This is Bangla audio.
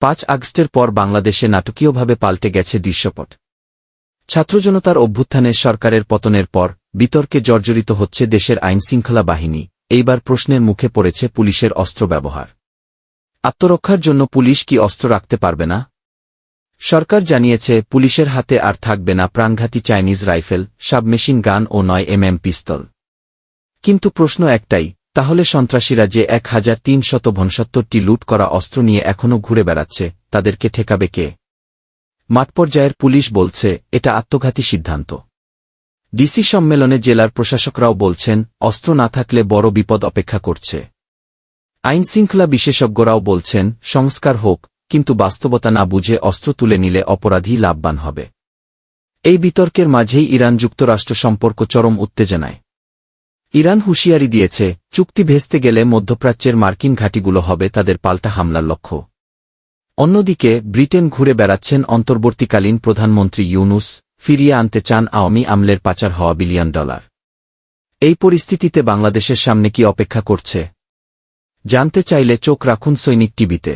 পাঁচ আগস্টের পর বাংলাদেশে নাটকীয়ভাবে পাল্টে গেছে দৃশ্যপট। ছাত্রজনতার অভ্যুত্থানে সরকারের পতনের পর বিতর্কে জর্জরিত হচ্ছে দেশের আইনশৃঙ্খলা বাহিনী, এইবার প্রশ্নের মুখে পড়েছে পুলিশের অস্ত্র ব্যবহার। আত্মরক্ষার জন্য পুলিশ কি অস্ত্র রাখতে পারবে না? সরকার জানিয়েছে, পুলিশের হাতে আর থাকবে না প্রাণঘাতী চাইনিজ রাইফেল, সাবমেশিন গান ও নয় এমএম পিস্তল। কিন্তু প্রশ্ন একটাই তাহলে সন্ত্রাসীরা যে এক হাজার তিনশত ভনসত্তরটি লুট করা অস্ত্র নিয়ে এখনও ঘুরে বেড়াচ্ছে, তাদেরকে ঠেকাবে কে? মাঠ পর্যায়ের পুলিশ বলছে, এটা আত্মঘাতী সিদ্ধান্ত। ডিসি সম্মেলনে জেলার প্রশাসকরাও বলছেন, অস্ত্র না থাকলে বড় বিপদ অপেক্ষা করছে। আইনশৃঙ্খলা বিশেষজ্ঞরাও বলছেন, সংস্কার হোক, কিন্তু বাস্তবতা না বুঝে অস্ত্র তুলে নিলে অপরাধী লাভবান হবে। এই বিতর্কের মাঝেই ইরান যুক্তরাষ্ট্র সম্পর্ক চরম উত্তেজনায়। ইরান হুঁশিয়ারি দিয়েছে, চুক্তি ভেস্তে গেলে মধ্যপ্রাচ্যের মার্কিন ঘাঁটিগুলো হবে তাদের পাল্টা হামলার লক্ষ্য। অন্যদিকে, ব্রিটেন ঘুরে বেড়াচ্ছেন অন্তর্বর্তীকালীন প্রধানমন্ত্রী ইউনুস, ফিরিয়ে আনতে চান আওয়ামী আমলের পাচার হওয়া বিলিয়ন ডলার। এই পরিস্থিতিতে বাংলাদেশের সামনে কি অপেক্ষা করছে? জানতে চাইলে চোখ রাখুন সৈনিক টিভিতে।